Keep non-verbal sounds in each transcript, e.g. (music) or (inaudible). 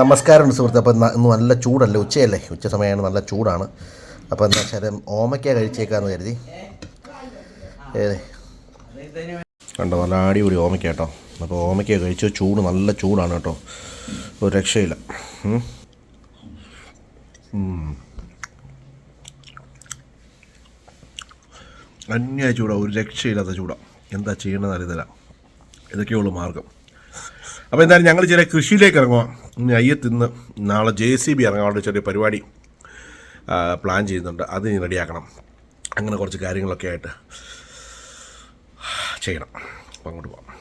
നമസ്കാരം സുഹൃത്ത്. അപ്പോൾ ഇന്ന് നല്ല ചൂടല്ലേ? ഉച്ചയല്ലേ? ഉച്ച സമയമാണ്. നല്ല ചൂടാണ്. അപ്പോൾ എന്താ വെച്ചാൽ ഓമയ്ക്ക കഴിച്ചേക്കാന്ന് കരുതി. ഏതെ കണ്ടോ? നല്ല അടിപൊളി ഓമയ്ക്ക കേട്ടോ. അപ്പോൾ ഓമയ്ക്ക കഴിച്ചു ചൂട് നല്ല ചൂടാണ് കേട്ടോ. ഒരു രക്ഷയില്ല. അന്യായ ചൂടാ. ഒരു രക്ഷയില്ലാത്ത ചൂടാ. എന്താ ചെയ്യണമെന്ന് അറിയത്തില്ല. ഇതൊക്കെയുള്ളൂ മാർഗം. അപ്പോൾ എന്തായാലും ഞങ്ങൾ ചില കൃഷിയിലേക്ക് ഇറങ്ങുക ഇനി അയ്യത്തിന്ന് നാളെ ജെ സി ബി ഇറങ്ങാനുള്ള ചെറിയ പരിപാടി പ്ലാൻ ചെയ്യുന്നുണ്ട്. അത് ഇനി റെഡിയാക്കണം. അങ്ങനെ കുറച്ച് കാര്യങ്ങളൊക്കെ ആയിട്ട് ചെയ്യണം. അപ്പം അങ്ങോട്ട് പോകാം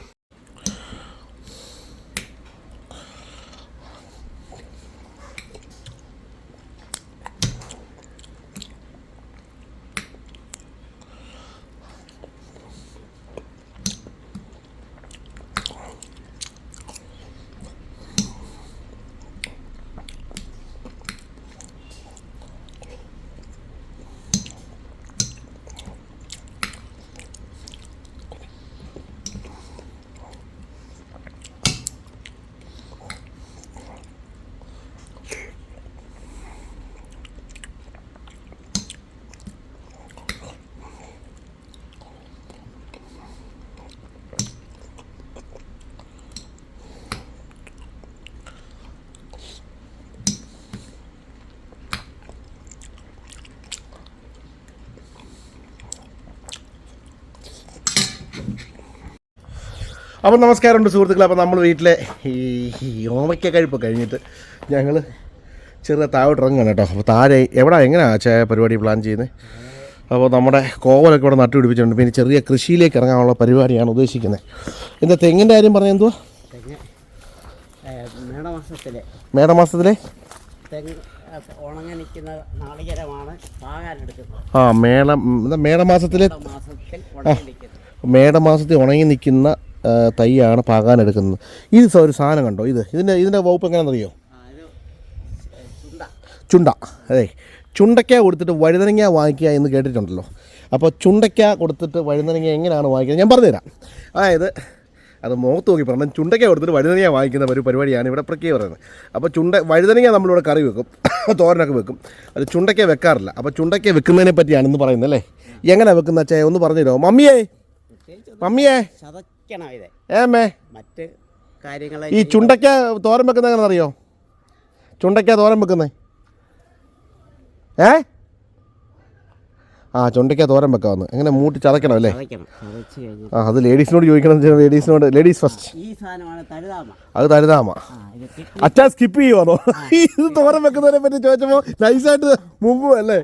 അപ്പം നമസ്കാരമുണ്ട് സുഹൃത്തുക്കളെ. അപ്പോൾ നമ്മൾ വീട്ടിലെ ഈ ഓമയ്ക്ക കഴിപ്പ് കഴിഞ്ഞിട്ട് ഞങ്ങൾ ചെറിയ താഴോട്ട് ഇറങ്ങുകയാണ് കേട്ടോ. അപ്പോൾ താഴെ എവിടെ എങ്ങനെയാണ് ചായ പരിപാടി പ്ലാൻ ചെയ്യുന്നത് അപ്പോൾ നമ്മുടെ കോവലൊക്കെ ഇവിടെ നട്ടുപിടിപ്പിച്ചിട്ടുണ്ട് പിന്നെ ചെറിയ കൃഷിയിലേക്ക് ഇറങ്ങാനുള്ള പരിപാടിയാണ് ഉദ്ദേശിക്കുന്നത്. എന്താ തെങ്ങിന്റെ കാര്യം പറഞ്ഞാൽ എന്തുവാ? മേടമാസത്തിലെ. ആ, മേടം മേടമാസത്തിലെ? മേടമാസത്തിൽ ഉണങ്ങി നിൽക്കുന്ന തൈയാണ് പാകാൻ എടുക്കുന്നത് ഇത് ഒരു സാധനം കണ്ടോ? ഇത്. ഇതിന്റെ ഇതിന്റെ വകുപ്പ് എങ്ങനെയാണെന്നറിയോ? ചുണ്ട. അതെ. ചുണ്ടയ്ക്ക കൊടുത്തിട്ട് വഴുതനങ്ങ വാങ്ങിക്കുക എന്ന് കേട്ടിട്ടുണ്ടല്ലോ. അപ്പോൾ ചുണ്ടയ്ക്ക കൊടുത്തിട്ട് വഴുതനങ്ങ എങ്ങനെയാണ് വാങ്ങിക്കുന്നത്? ഞാൻ പറഞ്ഞുതരാം. അതായത് അത് മുഖത്ത് നോക്കി പറഞ്ഞു ചുണ്ടയ്ക്ക കൊടുത്തിട്ട് വഴുതനങ്ങ വാങ്ങിക്കുന്ന ഒരു പരിപാടിയാണ് ഇവിടെ പ്രക്രിയ പറയുന്നത്. അപ്പോൾ ചുണ്ട വഴുതനങ്ങ നമ്മളിവിടെ കറി വെക്കും. (coughs) തോരനൊക്കെ വെക്കും. അത് ചുണ്ടയ്ക്ക വെക്കാറില്ല. അപ്പോൾ ചുണ്ടയ്ക്ക വെക്കുന്നതിനെ പറ്റിയാണ് ഇന്ന് പറയുന്നത് അല്ലേ? എങ്ങനെ വെക്കുന്ന ചേ ഒന്ന് പറഞ്ഞു തരുമോ മമ്മിയേ? മമ്മിയേ? ചതയ്ക്കണം ഇത് ഏമേ? മറ്റ് കാര്യങ്ങളെ ഈ ചുണ്ടയ്ക്ക തോരൻ വെക്കുന്ന എങ്ങനെ അറിയോ? ചുണ്ടയ്ക്ക തോരൻ വെക്കുന്നത് ഏ? ആ ചുണ്ടയ്ക്ക തോരൻ വെക്കാവുന്നു. എങ്ങനെ മൂട്ടി ചതക്കണം അല്ലേ? ആ അത് ലേഡീസിനോട് ചോദിക്കണം ലേഡീസിനോട് ലേഡീസ് ഫസ്റ്റ് അത് തഴുതാമ. അച്ഛാ സ്കിപ്പ് ചെയ്യുവാണോ? ഇത് (laughs) തോരൻ വെക്കുന്നതിനെ പറ്റി ചോദിച്ചപ്പോ നൈസായിട്ട് മുമ്പ് അല്ലേ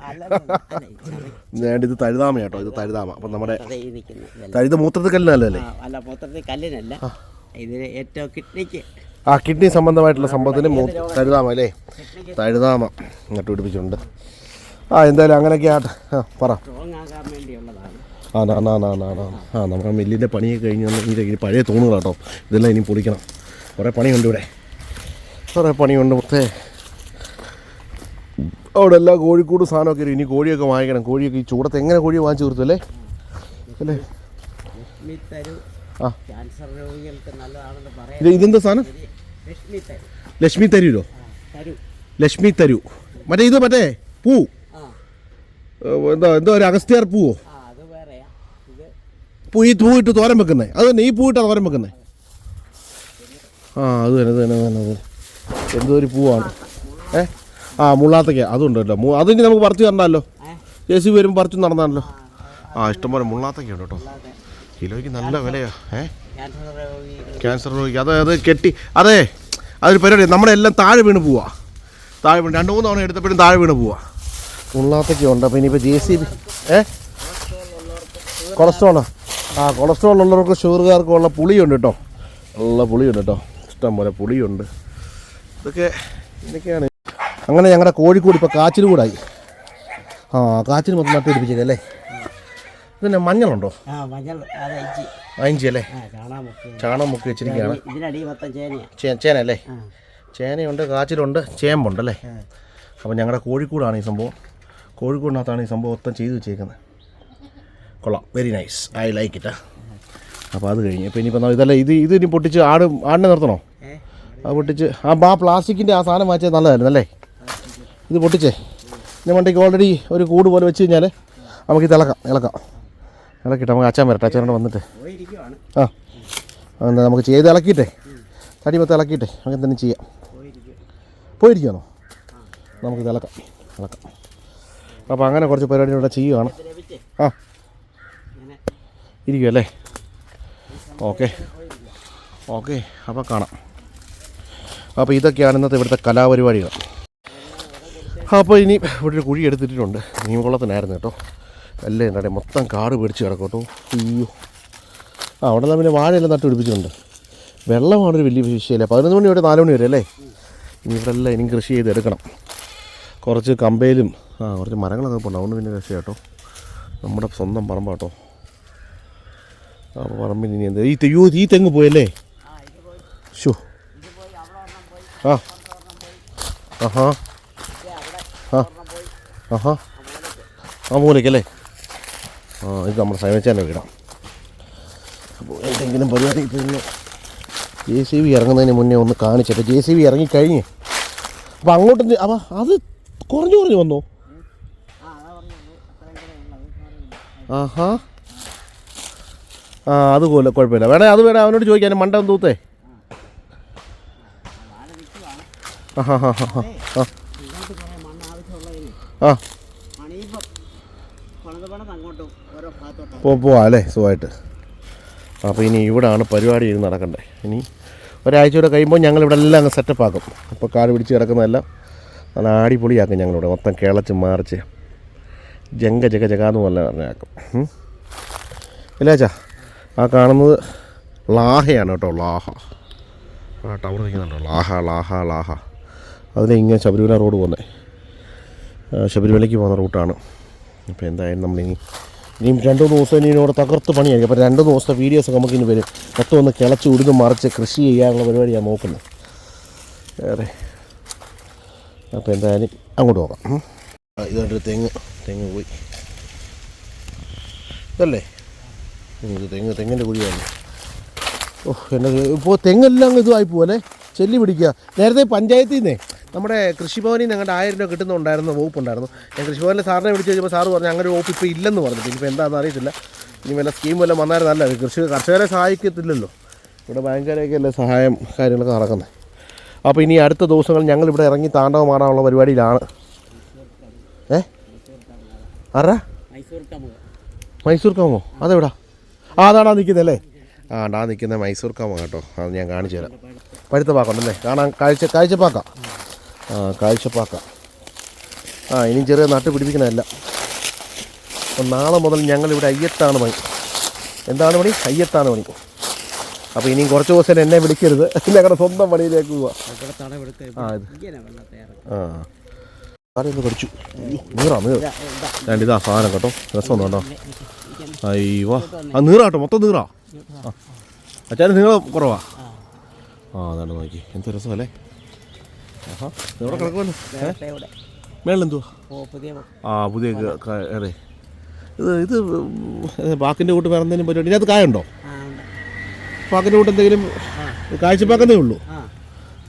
വേണ്ട ഇത് തഴുതാമ കേട്ടോ ഇത് തഴുതാമ. അപ്പൊ നമ്മുടെ. തഴുത മൂത്രത്തിൽ കല്ലിനല്ലേ? അല്ല മൂത്രത്തിൽ കല്ലിനല്ല. ഇതിന് ഏറ്റവും കിഡ്നിക്ക്. ആ കിഡ്നി സംബന്ധമായിട്ടുള്ള സംഭവത്തിന് തഴുതാമ അല്ലേ? തഴുതാമ നട്ടുപിടിപ്പിച്ചിട്ടുണ്ട് ആ എന്തായാലും അങ്ങനെയൊക്കെ ആട്ടെ. ആ പറ. ആ ആ നമ്മുടെ മില്ലിന്റെ പണിയൊക്കെ കഴിഞ്ഞ് ഇനി ഇതിന്റെ പഴയ തൂണുകളാട്ടോ. കേട്ടോ ഇതെല്ലാം ഇനി പൊളിക്കണം. കുറേ പണിയുണ്ട് ഇവിടെ. കുറേ പണിയുണ്ട് മുത്തേ അവിടെ എല്ലാ കോഴിക്കൂട് സാധനമൊക്കെ. ഇനി കോഴിയൊക്കെ വാങ്ങിക്കണം. കോഴിയൊക്കെ ഈ ചൂടത്ത് എങ്ങനെ കോഴിയെ വാങ്ങിച്ചു തീർത്തു അല്ലേ? അല്ലേ? ആ. ഇതെന്താ സാധനം? ലക്ഷ്മി തരു. ലക്ഷ്മി തരൂരോ? തരു. ലക്ഷ്മി തരൂ. മറ്റേ ഇത് മറ്റേ പൂ. എന്താ എന്തോ ഒരു അഗസ്ത്യാർ പൂവോ? പൂ ഈ പൂ ഇട്ട് തോരൻ വെക്കുന്നത് അത് തന്നെ ഈ പൂ ഇട്ടാണ് തോരൻ വെക്കുന്നത് ആ അത് തന്നെ അത് തന്നെ അത് തന്നെ. എന്തോ ഒരു പൂവാണ്. ഏ? ആ മുള്ളാത്തക്ക അതുണ്ട് കേട്ടോ. അതിന് നമുക്ക് പറിച്ചു തരണ്ടല്ലോ ഏ? ജെ സി വരുമ്പോൾ പറിച്ചു നടന്നാണല്ലോ ആ ഇഷ്ടംപോലെ മുള്ളാത്തക്ക ഉണ്ട് കേട്ടോ. കിലോയ്ക്ക് നല്ല വിലയാ. ഏ? ക്യാൻസർ രോഗിക്ക്. അത് അത് കെട്ടി അതെ അതൊരു പരിപാടി. നമ്മുടെ എല്ലാം താഴെ വീണ് പോവാ. താഴെ വീണ്. രണ്ട് മൂന്ന് തവണ എടുത്തപ്പോഴും താഴെ വീണ് പോവാ. മുള്ളാത്തക്ക ഉണ്ട് അപ്പോൾ ഇനിയിപ്പോൾ ജെ സി ബി ഏ? കൊളസ്ട്രോളോ. ആ കൊളസ്ട്രോൾ ഉള്ളവർക്ക് ഷുഗർകാർക്കും ഉള്ള പുളിയുണ്ട് കേട്ടോ. ഉള്ള പുളിയുണ്ട് കേട്ടോ. ഇഷ്ടംപോലെ പുളിയുണ്ട്. ഇതൊക്കെ ഇതൊക്കെയാണ്. അങ്ങനെ ഞങ്ങളുടെ കോഴിക്കോട് ഇപ്പോൾ കാച്ചിൽ കൂടായി ആ കാച്ചിൽ മൊത്തം നട്ടുപിടിപ്പിച്ചേക്കല്ലേ പിന്നെ മഞ്ഞളുണ്ടോ? ആ മഞ്ഞൾ അഞ്ചി അല്ലേ? ചാണകം മുക്കി വെച്ചിരിക്കുകയാണ് ചേന അല്ലേ? ചേനയുണ്ട് കാച്ചിലുണ്ട് ചേമ്പുണ്ട് അല്ലേ? അപ്പോൾ ഞങ്ങളുടെ കോഴിക്കോടാണ് ഈ സംഭവം. കോഴിക്കോടിനകത്താണ് ഈ സംഭവം മൊത്തം ചെയ്തു വെച്ചേക്കുന്നത്. കൊള്ളാം. Very nice I like it അപ്പോൾ അത് കഴിഞ്ഞ്. അപ്പോൾ ഇനിയിപ്പോൾ ഇതല്ല ഇത് ഇത് ഇനി പൊട്ടിച്ച് ആട് ആടിനെ നിർത്തണോ? ആ പൊട്ടിച്ച്. ആ ആ പ്ലാസ്റ്റിക്കിന്റെ ആ സാധനം വാങ്ങിച്ചത് നല്ലതായിരുന്നു അല്ലേ? ഇത് പൊട്ടിച്ചേ. ഇതിന് വണ്ടിക്ക് ഓൾറെഡി ഒരു കൂട് പോലെ വെച്ച് കഴിഞ്ഞാൽ നമുക്ക് ഇത് ഇളക്കാം. ഇളക്കാം ഇളക്കിട്ട് നമുക്ക് അച്ഛൻ വരട്ടെ അച്ഛനോട് വന്നിട്ട്. ആ എന്താ നമുക്ക് ചെയ്ത് ഇളക്കിയിട്ടേ. തടി മൊത്തം ഇളക്കിയിട്ടേ നമുക്ക് എന്തെങ്കിലും ചെയ്യാം. പോയിരിക്കുകയാണോ? നമുക്ക് ഇളക്കാം ഇളക്കാം. അപ്പോൾ അങ്ങനെ കുറച്ച് പരിപാടി ഇവിടെ ചെയ്യുകയാണ് ആ. ഇരിക്കുമല്ലേ ഓക്കെ. ഓക്കെ അപ്പോൾ കാണാം. അപ്പോൾ ഇതൊക്കെയാണ് ഇന്നത്തെ ഇവിടുത്തെ കലാപരിപാടികൾ. അപ്പോൾ ഇനി ഇവിടെ ഒരു കുഴി എടുത്തിട്ടുണ്ട് മീൻകുളത്തിനായിരുന്നു കേട്ടോ. എല്ലാം എന്റെ മൊത്തം കാട് പിടിച്ച് കിടക്കും കേട്ടോ അയ്യോ. ആ അവിടെ പിന്നെ വാഴയെല്ലാം നട്ട് പിടിപ്പിച്ചിട്ടുണ്ട്. വെള്ളമാണ് ഒരു വലിയ വിഷയമില്ല. പതിനൊന്ന് മണി തൊട്ട് നാല് മണി വരെ അല്ലേ? ഇനി ഇവിടെ എല്ലാം ഇനിയും കൃഷി ചെയ്തെടുക്കണം കുറച്ച് കമ്പയിലും ആ കുറച്ച് മരങ്ങളൊക്കെ പോകണം അതുകൊണ്ട് പിന്നെ രക്ഷ കേട്ടോ. നമ്മുടെ സ്വന്തം പറമ്പാട്ടോ ആ പറമ്പിൽ ഇനി എന്താ? ഈ തെയ്യോ ഈ തെങ്ങ് പോയല്ലേ? ഷോ ആ. ആഹാ. ആ. ഇത് നമ്മുടെ സൈനച്ചാന്റെ വീടാണ് അപ്പോൾ എന്തെങ്കിലും പരിപാടി പിന്നെ ജെ സി ബി ഇറങ്ങുന്നതിന് മുന്നേ ഒന്ന് കാണിച്ചിട്ട് ജെ സി ബി ഇറങ്ങിക്കഴിഞ്ഞ്. അപ്പോൾ അങ്ങോട്ട് അപ്പോൾ അത് കുറഞ്ഞു കുറഞ്ഞു വന്നോ? ആഹാ. ആ അതുപോലെ കുഴപ്പമില്ല. വേണേ അത് വേണേ അവനോട് ചോദിക്കാൻ മണ്ടൻ തൂത്തേ വാഴ നിൽക്കുവാണ് ആഹാ ഹാ ഹാ ഹാ ആ ഇങ്ങോട്ട് കുറേ മണ്ണ് ആവശ്യമുള്ളതിന് ആ മണിയിപ്പം പണിത് പണിത് അങ്ങോട്ടും ഓരോ ഭാഗത്തോട്ടാണ്. പോ പോവാ അല്ലേ? സുഖമായിട്ട്. അപ്പോൾ ഇനി ഇവിടാണ് പരിപാടി ഇരുന്ന് നടക്കണ്ടേ. ഇനി ഒരാഴ്ച കൂടെ കഴിയുമ്പോൾ ഞങ്ങൾ ഇവിടെ എല്ലാം അങ്ങ് സെറ്റപ്പ് ആക്കും. അപ്പോൾ കാട് പിടിച്ച് കിടക്കുന്നതെല്ലാം നല്ല അടിപൊളിയാക്കും ഞങ്ങളിവിടെ. മൊത്തം കിളച്ച് മാറിച്ച് ജങ്ക ജഗ ജഗാന്ന് പോലെ പറഞ്ഞാക്കും. ഇല്ലാച്ചാ ആ കാണുന്നത് ലാഹയാണ് കേട്ടോ ലാഹ. ആ ടവർ നിൽക്കുന്നുണ്ടോ? ലാഹ ലാഹ ലാഹ. അതിലെ ഇങ്ങനെ ശബരിമല റോഡ് പോകുന്നത് ശബരിമലയ്ക്ക് പോകുന്ന റൂട്ടാണ്. അപ്പോൾ എന്തായാലും നമ്മളിനി ഇനിയും രണ്ട് മൂന്ന് ദിവസം ഇനി ഇവിടെ തകർത്ത് പണിയായിരിക്കും. അപ്പോൾ രണ്ട് ദിവസത്തെ വീഡിയോസൊക്കെ നമുക്ക് ഇനി വരും. മൊത്തം ഒന്ന് കിളച്ച് ഉടുന്ന് മറിച്ച് കൃഷി ചെയ്യാനുള്ള പരിപാടിയാണ് നോക്കുന്നത്. വേറെ. അപ്പോൾ എന്തായാലും അങ്ങോട്ട് പോകാം. ഇതുകൊണ്ട് തെങ്ങ് തെങ്ങ് പോയി. ഇതല്ലേ? ഇത് തെങ്ങ് തെങ്ങിന്റെ കുഴിയാണ്. ഓ എന്റെ ഇപ്പോൾ തെങ്ങെല്ലാം ഇതുമായി പോവല്ലേ? ചെല്ലി പിടിക്കുക. നേരത്തെ പഞ്ചായത്തിൽ നിന്നേ നമ്മുടെ കൃഷിഭവനിൽ ഞങ്ങളുടെ ആയിരം രൂപ കിട്ടുന്നുണ്ടായിരുന്ന വകുപ്പുണ്ടായിരുന്നു. ഞാൻ കൃഷിഭവനിലെ സാറിനെ വിളിച്ച് ചോദിച്ചപ്പോൾ സാറ് പറഞ്ഞു അങ്ങനെ വകുപ്പ് ഇപ്പോൾ ഇല്ലെന്ന് പറഞ്ഞു ഇനിയിപ്പോൾ എന്താണെന്ന് അറിയത്തില്ല. ഇനി വല്ല സ്കീം വല്ലതും വന്നായിരുന്നല്ല കൃഷി കർഷകരെ സഹായിക്കത്തില്ലല്ലോ. ഇവിടെ ബാങ്കുകാരെയൊക്കെയല്ലേ സഹായം കാര്യങ്ങളൊക്കെ നടക്കുന്നത് അപ്പോൾ ഇനി അടുത്ത ദിവസങ്ങൾ ഞങ്ങൾ ഇവിടെ ഇറങ്ങി താണ്ഡവമാടാനുള്ള പരിപാടിയിലാണ്. ഏ? ആരാ? മൈസൂർ കാമോ അതെവിടാ? ആ അതാണാ നിൽക്കുന്നല്ലേ ആ ഉണ്ടാ നിൽക്കുന്ന മൈസൂർ കാമോ കേട്ടോ. അത് ഞാൻ കാണിച്ചു തരാം. പഴുത്ത പാക്കുണ്ടല്ലേ കാണാൻ കാഴ്ച കാഴ്ചപ്പാക്ക. ആ കാഴ്ചപ്പാക്ക. ആ ഇനി ചെറിയ നട്ട് പിടിപ്പിക്കണമല്ല അപ്പം നാളെ മുതൽ ഞങ്ങളിവിടെ അയ്യത്താണ് പണി എന്താണ് പണി? അയ്യത്താണ് പണി അപ്പോൾ ഇനിയും കുറച്ച് ദിവസം എന്നെ വിളിക്കരുത്. ഞങ്ങളുടെ സ്വന്തം പണിയിലേക്ക് പോവാ. ആ ആ. ആരെയൊന്ന് കടിച്ചു. നീറാ നീറ. രണ്ട് ഇതാ സാധനം കേട്ടോ. രസമൊന്നും കേട്ടോ. അയ്യോ. ആ നീറാട്ടോ മൊത്തം നീറാ. ആ. അച്ഛാൻ നീളം കുറവാ. ആ. അതാണ് നോക്കി. എന്ത് രസമല്ലേ? എവിടെ കിടക്കുമല്ലോ മേളിലെന്തുവാ? ആ പുതിയ ക- ക- അതെ ഇത് ഇത് പാക്കിന്റെ കൂട്ട് വേറെ എന്തെങ്കിലും പരിപാടി ഇതിനകത്ത് കായുണ്ടോ? പാക്കിന്റെ കൂട്ട് എന്തെങ്കിലും കാഴ്ചപ്പാക്കുന്നേ ഉള്ളൂ? ആ.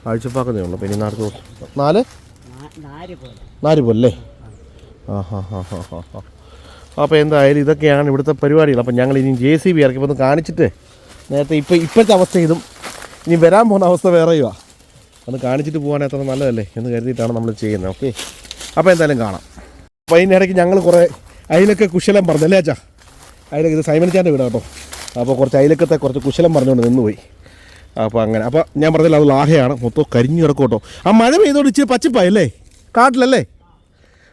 കാഴ്ചപ്പാക്കുന്നേ ഉള്ളൂ. പിന്നെ നാല് നാല്? നാല് പോലല്ലേ ആ ഹാ ഹാ ഹാ ഹാ ഹാ അപ്പോൾ എന്തായാലും ഇതൊക്കെയാണ് ഇവിടുത്തെ പരിപാടികൾ. അപ്പം ഞങ്ങൾ ഇനി ജെ സി ബി ഇറക്കി ഒന്ന് കാണിച്ചിട്ട്. നേരത്തെ ഇപ്പോൾ ഇപ്പോഴത്തെ അവസ്ഥ ഇതും. ഇനി വരാൻ പോകുന്ന അവസ്ഥ വേറെയുവാ. ഒന്ന് കാണിച്ചിട്ട് പോകാൻ അത്ര നല്ലതല്ലേ എന്ന് കരുതിയിട്ടാണ് നമ്മൾ ചെയ്യുന്നത്. ഓക്കെ അപ്പോൾ എന്തായാലും കാണാം. അതിനിടയ്ക്ക് ഞങ്ങൾ കുറേ അതിലൊക്കെ കുശലം പറഞ്ഞു അല്ലേ അച്ഛാ? അതിലൊക്കെ ഇത് സൈമൻ ചാന്റെ വീടാ കേട്ടോ. അപ്പോൾ കുറച്ച് അതിലൊക്കത്തെ കുറച്ച് കുശലം പറഞ്ഞുകൊണ്ട് നിന്നുപോയി. അപ്പോൾ അങ്ങനെ അപ്പോൾ ഞാൻ പറഞ്ഞില്ല അത് ലാഹയാണ്. മൊത്തം കരിഞ്ഞു കിടക്കും കേട്ടോ. ആ മഴ പെയ്തോണ്ട് ഇച്ചിരി പച്ചപ്പായല്ലേ? കാട്ടിലല്ലേ?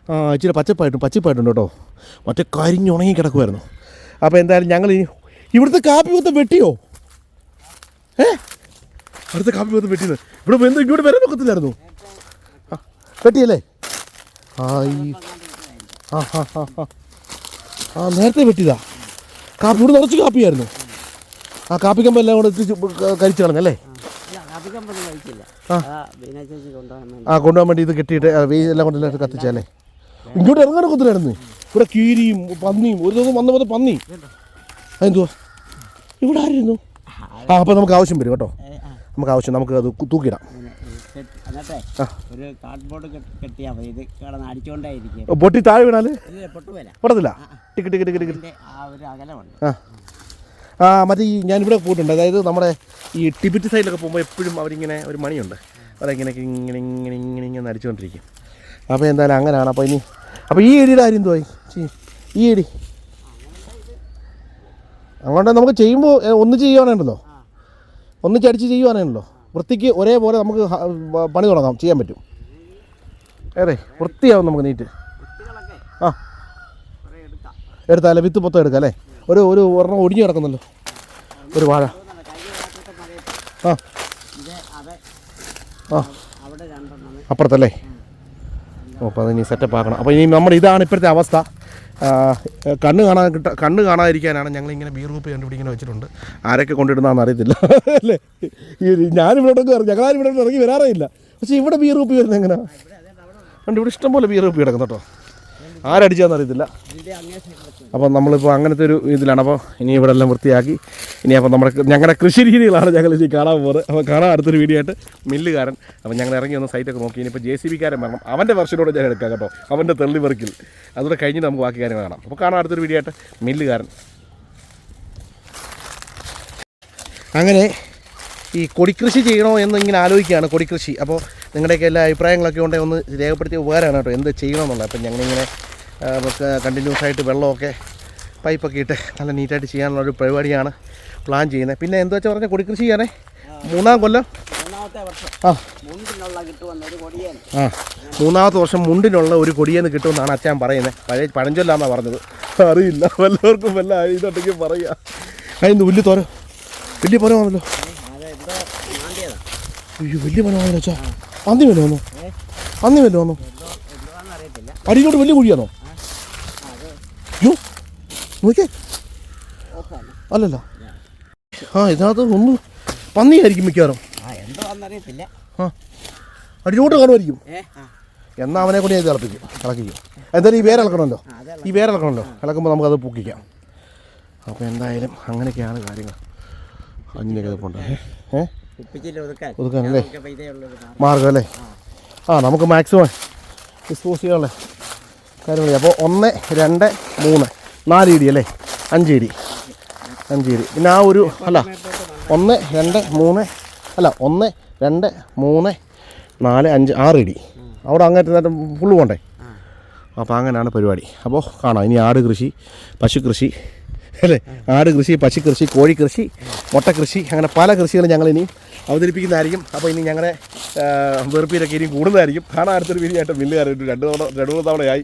ആ ഇച്ചിരി പച്ചപ്പായിട്ടും പച്ചപ്പായിട്ടുണ്ട് കേട്ടോ? മറ്റേ കരിഞ്ഞുണങ്ങി കിടക്കുമായിരുന്നു അപ്പോൾ എന്തായാലും ഞങ്ങൾ ഇവിടുത്തെ കാപ്പി മൊത്തം വെട്ടിയോ? ഏ? അടുത്ത കാപ്പി മൊത്തം വെട്ടിയത്. ഇവിടെ എന്ത് ഇങ്ങോട്ട് വരാൻ ഒക്കത്തില്ലായിരുന്നു ആ വെട്ടിയല്ലേ ആ ആ ഹാ ഹാ ഹാ ആ നേരത്തെ വെട്ടിയതാ കാപ്പി ഇവിടെ നിറച്ച് കാപ്പിയായിരുന്നു. ആ കാപ്പിക്കമ്പ് എല്ലാം കൂടെ എത്തിച്ച് കരിച്ചു കളഞ്ഞല്ലേ? ആ. കൊണ്ടുപോകാൻ വേണ്ടി. ഇത് കെട്ടിയിട്ട് എല്ലാം വെയിൽ എല്ലാം കൊണ്ടെല്ലാം കത്തിച്ചല്ലേ ഇങ്ങോട്ട് ഇറങ്ങാൻ നോക്കത്തില്ലായിരുന്നു. ഇവിടെ കീരിയും പന്നിയും ഒരു ദിവസം വന്ന പോലെ പന്നി. അതെന്തുവാ? ഇവിടെ ആയിരുന്നു ആ അപ്പോൾ നമുക്ക് ആവശ്യം വരും കേട്ടോ. നമുക്ക് ആവശ്യം നമുക്ക് അത് തൂക്കിയിടാം. ഒരു കാർഡ്ബോർഡ് കെട്ടിയാൽ മതി. ഇത് കിടന്ന് അടിച്ചുകൊണ്ടേയിരിക്കും പൊട്ടി താഴെ വീണാൽ പൊട്ടത്തില്ല? Tick tick tick tick. ആ ആ. മറ്റേ ഈ ഞാനിവിടെ പോയിട്ടുണ്ട്. അതായത് നമ്മുടെ ഈ ടിബറ്റ് സൈഡിലൊക്കെ പോകുമ്പോൾ എപ്പോഴും അവരിങ്ങനെ ഒരു മണിയുണ്ട്. അവരിങ്ങനെ ഇങ്ങനെ ഇങ്ങനെ ഇങ്ങനെ ഇങ്ങനെ അടിച്ചുകൊണ്ടിരിക്കും അപ്പോൾ എന്തായാലും അങ്ങനെയാണ് അപ്പോൾ ഇനി അപ്പോൾ ഈ ഏരിയയുടെ കാര്യം ചെയ്യും ഈ ഏരി. അതുകൊണ്ട് നമുക്ക് ചെയ്യുമ്പോൾ ഒന്ന് ഒന്നിച്ച് ചെയ്യുവാണല്ലോ ചെയ്യുവാനാണല്ലോ വൃത്തിക്ക് ഒരേപോലെ നമുക്ക് പണി തുടങ്ങാം. ചെയ്യാൻ പറ്റും. ഏറെ വൃത്തിയാവും നമുക്ക് നീറ്റ്. ആ. എടുത്താലേ വിത്ത് മൊത്തം എടുക്കാം അല്ലേ? ഒരു ഒരു ഒരെണ്ണം ഒടിഞ്ഞു കിടക്കുന്നല്ലോ ഒരു വാഴ. ആ. അത് ആ. അപ്പുറത്തല്ലേ? അപ്പോൾ അതിനി സെറ്റപ്പ് ആക്കണം. അപ്പോൾ ഇനി നമ്മുടെ ഇതാണ് ഇപ്പോഴത്തെ അവസ്ഥ. കണ്ണ് കാണാൻ കിട്ട കണ്ണ് കാണാതിരിക്കാനാണ് ഞങ്ങളിങ്ങനെ ബീർ ഗ്രൂപ്പ് കണ്ടുപിടിക്കുന്ന വെച്ചിട്ടുണ്ട്. ആരൊക്കെ കൊണ്ടിടുന്നതെന്ന് അറിയത്തില്ല. (laughs) അല്ലേ? ഈ ഞാനിവിടെ ഇറങ്ങി ഞങ്ങളാരും ഇവിടെ ഇറങ്ങി വരാറേ ഇല്ല. പക്ഷേ ഇവിടെ ബീർ ഗ്രൂപ്പ് വരുന്നത് എങ്ങനെയാണ് ഇവിടെ ഇഷ്ടംപോലെ ബീർ ഗ്രൂപ്പ് കിടക്കുന്നു കേട്ടോ ആരടിച്ചാന്ന് അറിയത്തില്ല അപ്പം നമ്മളിപ്പോൾ അങ്ങനത്തെ ഒരു ഇതിലാണ്. അപ്പോൾ ഇനി ഇവിടെ എല്ലാം വൃത്തിയാക്കി. ഇനി അപ്പോൾ നമ്മുടെ ഞങ്ങളുടെ കൃഷി രീതികളാണ് ഞങ്ങൾ ഇനി കാണാൻ പോകുന്നത്. അപ്പോൾ കാണാൻ അടുത്തൊരു വീഡിയോ ആയിട്ട് മില്ലുകാരൻ. അപ്പോൾ ഞങ്ങൾ ഇറങ്ങി ഒന്ന് സൈറ്റൊക്കെ നോക്കി. ഇനിയിപ്പോൾ ജെ സി ബിക്കാരൻ വരണം. അവന്റെ വെർഷനോട് ഞാൻ എടുക്കാം കേട്ടോ. അവന്റെ തെള്ളി പെറുക്കിൽ. അതുകൂടെ കഴിഞ്ഞിട്ട് നമുക്ക് ബാക്കി കാര്യങ്ങൾ കാണാം. അപ്പോൾ കാണാൻ അടുത്തൊരു വീഡിയോ ആയിട്ട്. മില്ലുകാരൻ. അങ്ങനെ ഈ കൊടിക്കൃഷി ചെയ്യണോ എന്ന് ഇങ്ങനെ ആലോചിക്കുകയാണ് കൊടിക്കൃഷി. അപ്പോൾ നിങ്ങളുടെയൊക്കെ എല്ലാ അഭിപ്രായങ്ങളൊക്കെ ഉണ്ടെങ്കിൽ ഒന്ന് രേഖപ്പെടുത്തിയ ഉപകാരമാണ് കേട്ടോ. എന്ത് ചെയ്യണമെന്നുള്ളത്. അപ്പം ഞങ്ങളിങ്ങനെ കണ്ടിന്യൂസ് ആയിട്ട് വെള്ളമൊക്കെ പൈപ്പൊക്കെ ഇട്ട് നല്ല നീറ്റായിട്ട് ചെയ്യാനുള്ള ഒരു പരിപാടിയാണ് പ്ലാൻ ചെയ്യുന്നത്. പിന്നെ എന്താ വെച്ചാൽ പറഞ്ഞാൽ കൊടിക്കൃഷി ചെയ്യാനേ? മൂന്നാം കൊല്ലം? ആ. ആ. മൂന്നാമത്തെ വർഷം മുണ്ടിനുള്ള ഒരു കൊടിയെന്ന് കിട്ടുമെന്നാണ് അച്ഛൻ പറയുന്നത് പഴയ പഴഞ്ചൊല്ലാന്നാണ് പറഞ്ഞത്. അറിയില്ല. വല്ലവർക്കും വല്ല ഇതുണ്ടെങ്കിൽ പറയുക അതിന് വലിയ തോര. വലിയ മാണ്ടിയതാ അയ്യോ വലിയ പൊരമാണല്ലോ അച്ഛാ. അന്തി വല്ലോ വന്നോ? ഏ? അന്തി വല്ലോ വന്നോ? അടിയിലോട്ട് വലിയ കുഴിയാണോ? അത് നോക്കേ അല്ലല്ല. ആ ഇതിനകത്ത് ഒന്ന് പന്നിയായിരിക്കും മിക്കവാറും. ആ അടിയിലോട്ട് കാണുമായിരിക്കും. എന്നാ അവനെ കൊണ്ട് ഞാൻ ഇത് ഇളപ്പിക്കും ഇളക്കിക്കും എന്തായാലും ഈ വേറെ ഇളക്കണമല്ലോ. ഈ വേറെ ഇളക്കണമല്ലോ. ഇളക്കുമ്പോൾ നമുക്കത് പൂക്കിക്കാം. അപ്പോൾ എന്തായാലും അങ്ങനെയൊക്കെയാണ് കാര്യങ്ങൾ. അങ്ങനെയൊക്കെ ഇതുണ്ട് ഏ ഒതുക്കാനല്ലേ? മാർഗം അല്ലേ? ആ. നമുക്ക് മാക്സിമം ഡിസ്പോസ് ചെയ്യാനുള്ള. കാര്യങ്ങൾ അപ്പോൾ ഒന്ന് രണ്ട് മൂന്ന്. നാല് ഇടി അല്ലേ? അഞ്ച് ഇടി. അഞ്ച് ഇടി. പിന്നെ ആ ഒരു അല്ല ഒന്ന് രണ്ട് മൂന്ന് അല്ല ഒന്ന് രണ്ട് മൂന്ന് നാല് അഞ്ച് ആറ് ഇടി. അവിടെ അങ്ങനത്തെ ഫുള്ള് പോണ്ടേ? അപ്പോൾ അങ്ങനെയാണ് പരിപാടി. അപ്പോൾ കാണാം. ഇനി ആട് കൃഷി പശു കൃഷി അല്ലേ? ആട് കൃഷി പശു കൃഷി കോഴി കൃഷി മുട്ട കൃഷി അങ്ങനെ പല കൃഷികളും ഞങ്ങൾ ഇനി അവതരിപ്പിക്കുന്നതായിരിക്കും. അപ്പോൾ ഇനി ഞങ്ങളുടെ വെറുപ്പിലൊക്കെ ഇനി കൂടുന്നതായിരിക്കും. കാണാൻ അടുത്തൊരു വീഡിയോ ആയിട്ട് മില്ലുകാരായിട്ട് രണ്ട് തവണ രണ്ട് മൂന്ന് തവണയായി.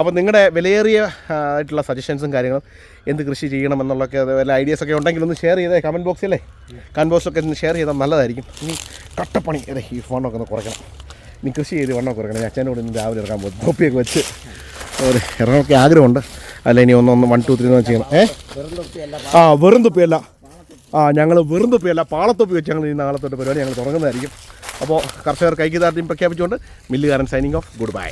അപ്പോൾ നിങ്ങളുടെ വിലയേറിയ ആയിട്ടുള്ള സജഷൻസും കാര്യങ്ങളും എന്ത് കൃഷി ചെയ്യണം എന്നുള്ളതൊക്കെ അത് വല്ല ഐഡിയാസൊക്കെ ഉണ്ടെങ്കിൽ ഒന്ന് ഷെയർ ചെയ്തേ കമന്റ് അല്ലേ കമന്റ് ബോക്സിലൊക്കെ ഒന്ന് ഷെയർ ചെയ്താൽ നല്ലതായിരിക്കും. ഇനി കട്ടപ്പണി അതെ ഈ ഫോണൊക്കെ ഒന്ന് കുറയ്ക്കണം. ഇനി കൃഷി ചെയ്ത് വണ്ണമൊക്കെ കുറയ്ക്കണം. ഞാൻ അച്ഛനോട് ഇന്ന് രാവിലെ ഇറങ്ങാൻ പോകും തൊപ്പിയൊക്കെ വെച്ച് ഒരു ഇറങ്ങൊക്കെ ആഗ്രഹമുണ്ട്. അല്ല ഇനി ഒന്ന് ഒന്ന് വൺ ടു ത്രീ എന്ന് ചെയ്യണം. ഏ? ആ വെറും തൊപ്പിയല്ല. ആ ഞങ്ങൾ വെറും തൊപ്പിയല്ല. പാളത്തൊപ്പി വെച്ച് ഞങ്ങൾ ഈ നാളെ തൊട്ട് പരിപാടി ഞങ്ങൾ തുടങ്ങുന്നതായിരിക്കും. അപ്പോൾ കർഷകർ കൈക്ക് താർട്ടിയും പ്രഖ്യാപിച്ചുകൊണ്ട് മില്ലുകാരൻ സൈനിങ് ഓഫ് ഗുഡ് ബൈ